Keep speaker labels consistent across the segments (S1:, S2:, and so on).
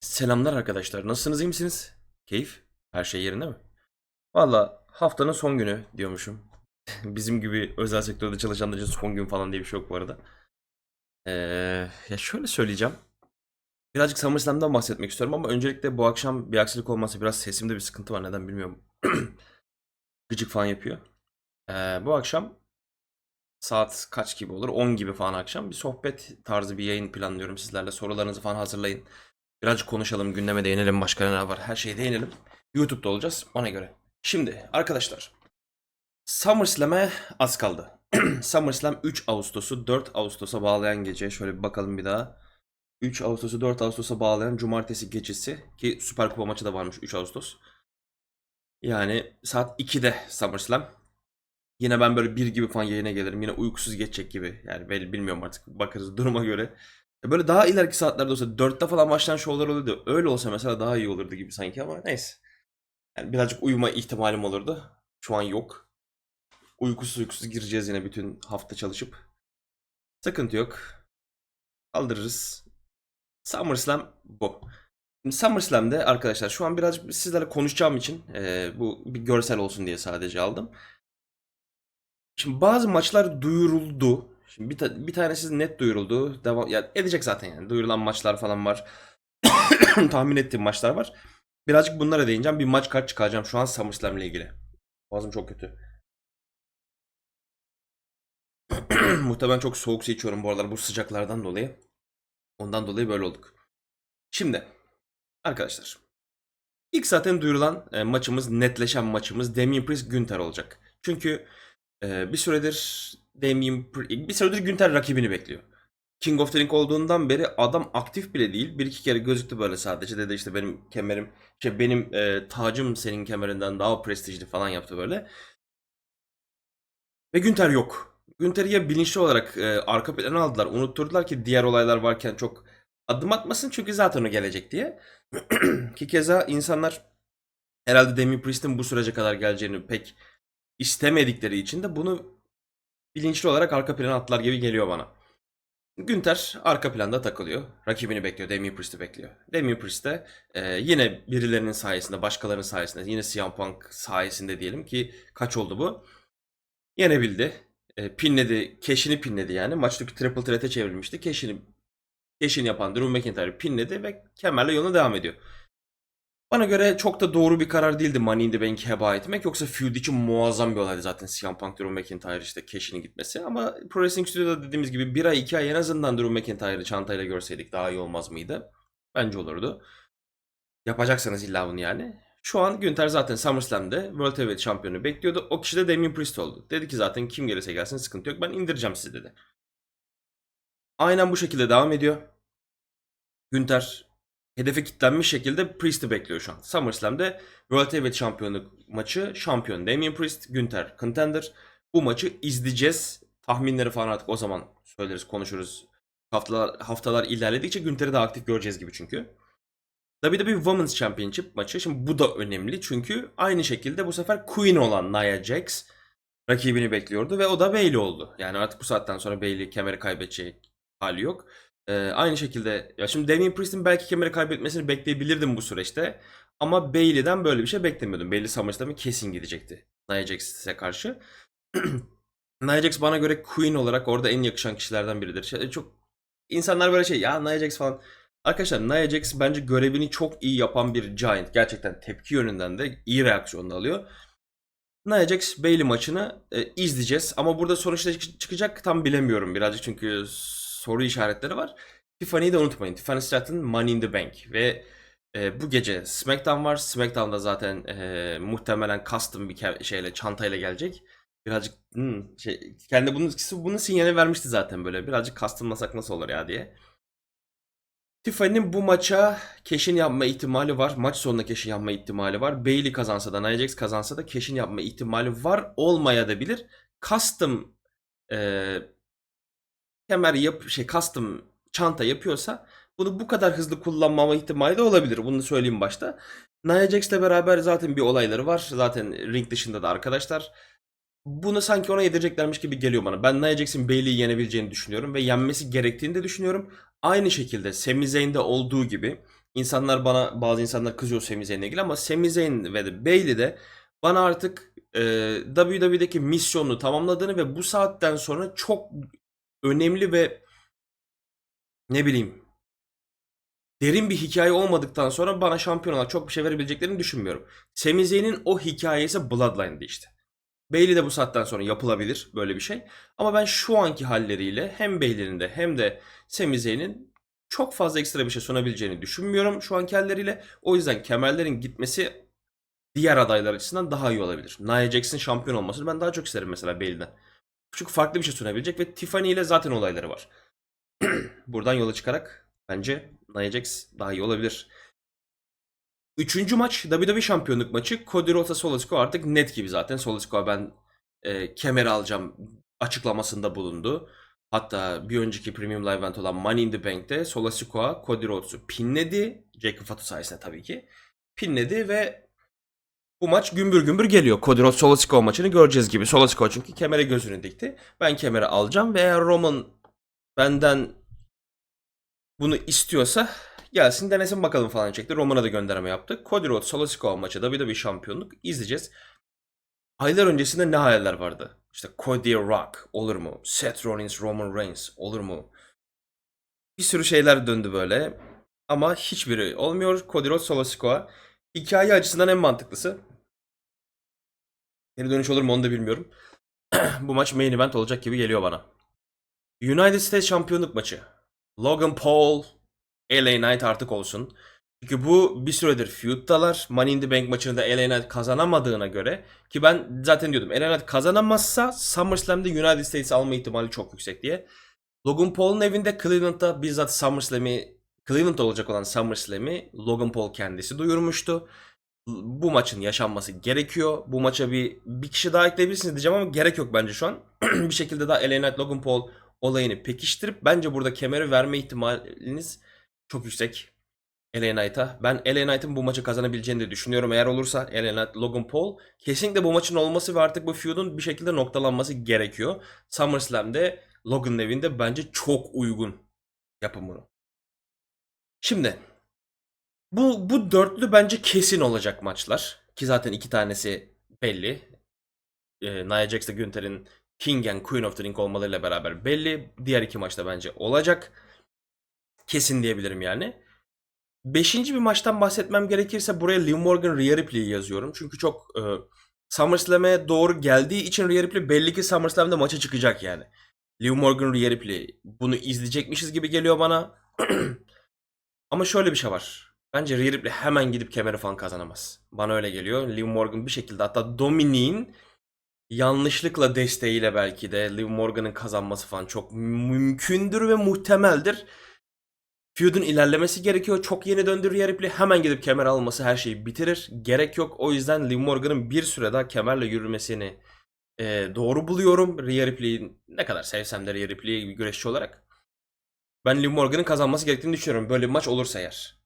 S1: Selamlar arkadaşlar. Nasılsınız, iyi misiniz? Keyif? Her şey yerinde mi? Valla haftanın son günü diyormuşum. Bizim gibi özel sektörde çalışanlar için son gün falan diye bir şey yok bu arada. Ee, ya şöyle söyleyeceğim. Birazcık SummerSlam'dan bahsetmek istiyorum ama öncelikle bu akşam bir aksilik olmasa biraz sesimde bir sıkıntı var. Neden bilmiyorum. Gıcık falan yapıyor. Ee, bu akşam saat kaç gibi olur? 10 gibi falan akşam bir sohbet tarzı bir yayın planlıyorum sizlerle. Sorularınızı falan hazırlayın. Birazcık konuşalım, gündeme değinelim, başka ne var, her şeye değinelim. YouTube'da olacağız ona göre. Şimdi arkadaşlar, SummerSlam'e az kaldı. SummerSlam 3 Ağustos'u 4 Ağustos'a bağlayan gece, şöyle bir bakalım bir daha. 3 Ağustos'u 4 Ağustos'a bağlayan cumartesi gecesi ki Süper Kupa maçı da varmış 3 Ağustos. Yani saat 2'de SummerSlam. Yine ben böyle bir gibi falan yayına gelirim. Yine uykusuz geçecek gibi. Yani ben bilmiyorum artık bakarız duruma göre. Ya Böyle daha ileriki saatlerde olsa 4'te falan başlayan şovlar oluyordu. Öyle olsa mesela daha iyi olurdu gibi sanki ama neyse. Yani birazcık uyuma ihtimalim olurdu. Şu an yok. Uykusuz uykusuz gireceğiz yine bütün hafta çalışıp. Sıkıntı yok. Kaldırırız. SummerSlam bu. SummerSlam'de arkadaşlar şu an birazcık sizlerle konuşacağım için eee, bu bir görsel olsun diye sadece aldım. Şimdi bazı maçlar duyuruldu. Şimdi bir, ta- bir tanesi net duyuruldu. Devam ya edecek zaten yani. Duyurulan maçlar falan var. Tahmin ettiğim maçlar var. Birazcık bunlara değineceğim. Bir maç kart çıkaracağım şu an SummerSlam ile ilgili. Boğazım çok kötü. Muhtemelen çok soğuk su içiyorum bu aralar bu sıcaklardan dolayı. Ondan dolayı böyle olduk. Şimdi arkadaşlar. İlk zaten duyurulan e, maçımız, netleşen maçımız Damien Priest Günter olacak. Çünkü ee, bir süredir Pri- bir süredir Günter rakibini bekliyor. King of the Ring olduğundan beri adam aktif bile değil. Bir iki kere gözüktü böyle sadece. Dedi işte benim kemerim, şey benim e, tacım senin kemerinden daha prestijli falan yaptı böyle. Ve Günter yok. Günter'i ya bilinçli olarak e, arka plana aldılar. Unutturdular ki diğer olaylar varken çok adım atmasın çünkü zaten o gelecek diye. ki keza insanlar herhalde Damien Priest'in bu sürece kadar geleceğini pek istemedikleri için de bunu bilinçli olarak arka plana atlar gibi geliyor bana. Günter arka planda takılıyor. Rakibini bekliyor. Damien Priest'i bekliyor. Damien Priest de e, yine birilerinin sayesinde, başkalarının sayesinde, yine CM Punk sayesinde diyelim ki kaç oldu bu? Yenebildi. E, pinledi, keşini pinledi yani. Maçtaki triple threat'e çevrilmişti. Keşini keşini yapan Drew McIntyre pinledi ve kemerle yoluna devam ediyor. Bana göre çok da doğru bir karar değildi Money in the Bank'i heba etmek. Yoksa feud için muazzam bir olaydı zaten CM Punk, Drew McIntyre işte Cash'inin gitmesi. Ama Pro Wrestling Studio'da dediğimiz gibi bir ay iki ay en azından Drew McIntyre'ı çantayla görseydik daha iyi olmaz mıydı? Bence olurdu. Yapacaksanız illa bunu yani. Şu an Günter zaten SummerSlam'de World Heavyweight şampiyonu bekliyordu. O kişi de Damien Priest oldu. Dedi ki zaten kim gelirse gelsin sıkıntı yok ben indireceğim sizi dedi. Aynen bu şekilde devam ediyor. Günter hedefe kilitlenmiş şekilde Priest'i bekliyor şu an. SummerSlam'de World Heavyweight şampiyonluk maçı şampiyon Damien Priest, Günter contender. Bu maçı izleyeceğiz. Tahminleri falan artık o zaman söyleriz, konuşuruz. Haftalar, haftalar ilerledikçe Günter'i daha aktif göreceğiz gibi çünkü. WWE Women's Championship maçı. Şimdi bu da önemli çünkü aynı şekilde bu sefer Queen olan Nia Jax rakibini bekliyordu ve o da Bayley oldu. Yani artık bu saatten sonra Bayley kemeri kaybedecek hali yok. Ee, aynı şekilde ya şimdi Damien Priest'in belki kemeri kaybetmesini bekleyebilirdim bu süreçte. Ama Bayley'den böyle bir şey beklemiyordum. Bayley SummerSlam'a kesin gidecekti Nia Jax'e karşı. Nia Jax bana göre Queen olarak orada en yakışan kişilerden biridir. Şey, çok insanlar böyle şey ya Nia Jax falan. Arkadaşlar Nia Jax bence görevini çok iyi yapan bir giant. Gerçekten tepki yönünden de iyi reaksiyon alıyor. Nia Jax Bayley maçını e, izleyeceğiz. Ama burada sonuçta çık- çıkacak tam bilemiyorum birazcık çünkü soru işaretleri var. Tiffany'yi de unutmayın. Tiffany Stratton Money in the Bank ve e, bu gece SmackDown var. SmackDown'da zaten e, muhtemelen custom bir şeyle çantayla gelecek. Birazcık hmm, şey kendi bunun bunun sinyali vermişti zaten böyle. Birazcık customlasak nasıl olur ya diye. Tiffany'nin bu maça keşin yapma ihtimali var. Maç sonunda keşin yapma ihtimali var. Bayley kazansa da, Nia Jax kazansa da keşin yapma ihtimali var. Olmaya da bilir. Custom e, kemer yap şey custom çanta yapıyorsa bunu bu kadar hızlı kullanmama ihtimali de olabilir. Bunu söyleyeyim başta. Nia Jax'le beraber zaten bir olayları var. Zaten ring dışında da arkadaşlar. Bunu sanki ona yedireceklermiş gibi geliyor bana. Ben Nia Jax'in Bayley'i yenebileceğini düşünüyorum ve yenmesi gerektiğini de düşünüyorum. Aynı şekilde Sami Zayn'de olduğu gibi insanlar bana bazı insanlar kızıyor Sami Zayn'le ilgili ama Sami Zayn ve de Bayley de bana artık e, WWE'deki misyonunu tamamladığını ve bu saatten sonra çok önemli ve ne bileyim derin bir hikaye olmadıktan sonra bana şampiyon olarak çok bir şey verebileceklerini düşünmüyorum. Sami o hikayesi Bloodline'dı işte. Bayley de bu saatten sonra yapılabilir böyle bir şey. Ama ben şu anki halleriyle hem Bayley'nin de hem de Sami çok fazla ekstra bir şey sunabileceğini düşünmüyorum şu anki halleriyle. O yüzden kemerlerin gitmesi diğer adaylar açısından daha iyi olabilir. Nia Jax'in şampiyon olmasını ben daha çok isterim mesela Bayley'den. Çünkü farklı bir şey sunabilecek ve Tiffany ile zaten olayları var. Buradan yola çıkarak bence Nia Jax daha iyi olabilir. Üçüncü maç WWE şampiyonluk maçı. Cody Rhodes Solo Sikoa artık net gibi zaten. Solo Sikoa ben e, kemeri alacağım açıklamasında bulundu. Hatta bir önceki Premium Live Event olan Money in the Bank'te Solo Sikoa Cody Rhodes'u pinledi. Jacob Fatu sayesinde tabii ki. Pinledi ve bu maç gümbür gümbür geliyor. Solo Sikoa maçını göreceğiz gibi. Solo Sikoa çünkü kemere gözünü dikti. Ben kemeri alacağım ve eğer Roman benden bunu istiyorsa gelsin denesin bakalım falan çekti. Roman'a da gönderme yaptı. Cody Rhodes Solo Sikoa maçı WWE şampiyonluk izleyeceğiz. Aylar öncesinde ne hayaller vardı? İşte Cody Rock olur mu? Seth Rollins, Roman Reigns olur mu? Bir sürü şeyler döndü böyle. Ama hiçbiri olmuyor. Cody Rhodes Solo Sikoa. Hikaye açısından en mantıklısı. Geri dönüş olur mu onu da bilmiyorum. Bu maç main event olacak gibi geliyor bana. United States şampiyonluk maçı. Logan Paul, LA Knight artık olsun. Çünkü bu bir süredir feud'dalar. Money in the Bank maçını da LA Knight kazanamadığına göre ki ben zaten diyordum LA Knight kazanamazsa SummerSlam'de United States alma ihtimali çok yüksek diye. Logan Paul'un evinde Cleveland'da bizzat SummerSlam'i Cleveland'da olacak olan SummerSlam'i Logan Paul kendisi duyurmuştu. Bu maçın yaşanması gerekiyor. Bu maça bir bir kişi daha ekleyebilirsiniz diyeceğim ama gerek yok bence şu an. bir şekilde daha LA Knight Logan Paul olayını pekiştirip bence burada kemeri verme ihtimaliniz çok yüksek. LA Knight'a. Ben LA Knight'ın bu maçı kazanabileceğini de düşünüyorum. Eğer olursa LA Knight, Logan Paul kesinlikle bu maçın olması ve artık bu feud'un bir şekilde noktalanması gerekiyor. SummerSlam'de Logan'ın evinde bence çok uygun yapın bunu. Şimdi bu bu dörtlü bence kesin olacak maçlar. Ki zaten iki tanesi belli. Ee, Nia Jax ile Günther'in King and Queen of the Ring olmalarıyla beraber belli. Diğer iki maçta bence olacak. Kesin diyebilirim yani. Beşinci bir maçtan bahsetmem gerekirse buraya Liv Morgan Rhea Ripley'i yazıyorum. Çünkü çok e, SummerSlam'e doğru geldiği için Rhea Ripley belli ki SummerSlam'da maça çıkacak yani. Liv Morgan Rhea Ripley bunu izleyecekmişiz gibi geliyor bana. Ama şöyle bir şey var. Bence Rhea Ripley hemen gidip kemeri falan kazanamaz. Bana öyle geliyor. Liv Morgan bir şekilde hatta Dominic'in yanlışlıkla desteğiyle belki de Liv Morgan'ın kazanması falan çok mümkündür ve muhtemeldir. Feud'un ilerlemesi gerekiyor. Çok yeni döndü Rhea Ripley. Hemen gidip kemer alması her şeyi bitirir. Gerek yok. O yüzden Liv Morgan'ın bir süre daha kemerle yürümesini e, doğru buluyorum. Rhea Ripley'i ne kadar sevsem de Rhea Ripley'i güreşçi olarak. Ben Liv Morgan'ın kazanması gerektiğini düşünüyorum. Böyle bir maç olursa eğer.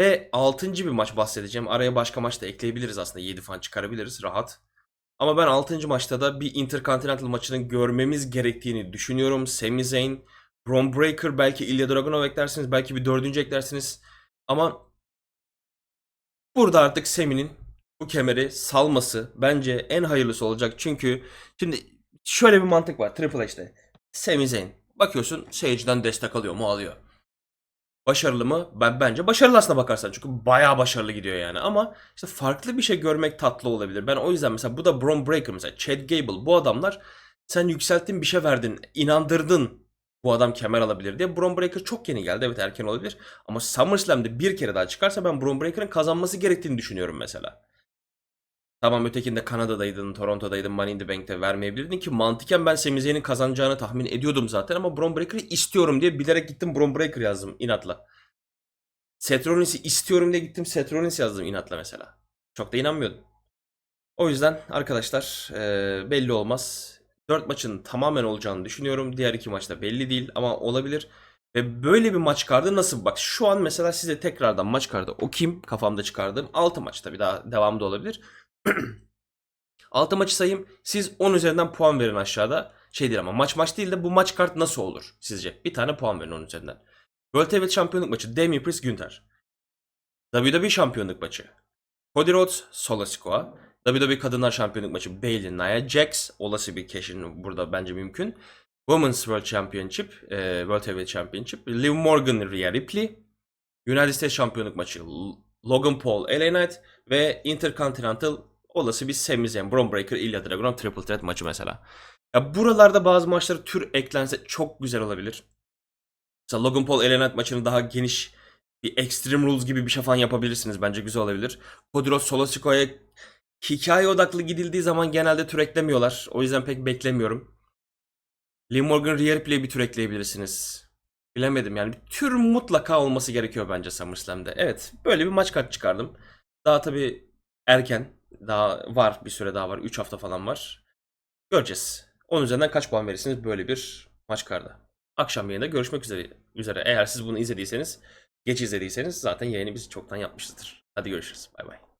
S1: Ve 6. bir maç bahsedeceğim. Araya başka maç da ekleyebiliriz aslında. 7 falan çıkarabiliriz rahat. Ama ben 6. maçta da bir Intercontinental maçını görmemiz gerektiğini düşünüyorum. Sami Zayn, Bron Breaker belki Ilya Dragunov eklersiniz. Belki bir dördüncü eklersiniz. Ama burada artık Sami'nin bu kemeri salması bence en hayırlısı olacak. Çünkü şimdi şöyle bir mantık var Triple H'te. Sami Zayn. Bakıyorsun seyirciden destek alıyor mu? Alıyor. Başarılı mı? Ben bence başarılı aslına bakarsan. Çünkü bayağı başarılı gidiyor yani. Ama işte farklı bir şey görmek tatlı olabilir. Ben o yüzden mesela bu da Bron Breaker mesela. Chad Gable. Bu adamlar sen yükselttin bir şey verdin. inandırdın bu adam kemer alabilir diye. Bron Breaker çok yeni geldi. Evet erken olabilir. Ama SummerSlam'de bir kere daha çıkarsa ben Bron Breaker'ın kazanması gerektiğini düşünüyorum mesela. Tamam ötekinde Kanada'daydın, Toronto'daydın, Money in the Bank'te vermeyebilirdin ki mantıken ben Sami Zayn'in kazanacağını tahmin ediyordum zaten ama Bron Breaker'ı istiyorum diye bilerek gittim Bron Breaker yazdım inatla. Seth Rollins'i istiyorum diye gittim Seth Rollins yazdım inatla mesela. Çok da inanmıyordum. O yüzden arkadaşlar e, belli olmaz. 4 maçın tamamen olacağını düşünüyorum. Diğer iki maçta belli değil ama olabilir. Ve böyle bir maç kartı nasıl? Bak şu an mesela size tekrardan maç kartı okuyayım. Kafamda çıkardığım 6 maç tabii daha devamda olabilir. 6 maçı sayayım. Siz 10 üzerinden puan verin aşağıda. Şey değil ama maç maç değil de bu maç kart nasıl olur sizce? Bir tane puan verin 10 üzerinden. World Heavyweight Şampiyonluk maçı Damien Priest Günther. WWE şampiyonluk maçı. Cody Rhodes, Solo Sikoa. WWE Kadınlar Şampiyonluk maçı Bayley, Nia Jax. Olası bir cash'in burada bence mümkün. Women's World Championship, e, World Heavyweight Championship. Liv Morgan, Rhea Ripley. United States Şampiyonluk maçı Logan Paul, LA Knight. Ve Intercontinental olası bir Sami Zayn, Braun Breaker, Ilya Dragunov Triple Threat maçı mesela. Ya buralarda bazı maçlara tür eklense çok güzel olabilir. Mesela Logan Paul, Knight maçını daha geniş bir Extreme Rules gibi bir şey falan yapabilirsiniz. Bence güzel olabilir. Cody Rhodes, Solo Sikoa'ya hikaye odaklı gidildiği zaman genelde tür eklemiyorlar. O yüzden pek beklemiyorum. Liv Morgan, Rhea Ripley'e bir tür ekleyebilirsiniz. Bilemedim yani. Bir tür mutlaka olması gerekiyor bence SummerSlam'de. Evet böyle bir maç kart çıkardım. Daha tabii erken. Daha var bir süre daha var. 3 hafta falan var. Göreceğiz. Onun üzerinden kaç puan verirsiniz böyle bir maç karda. Akşam yayında görüşmek üzere. üzere. Eğer siz bunu izlediyseniz, geç izlediyseniz zaten yayını biz çoktan yapmışızdır. Hadi görüşürüz. Bay bay.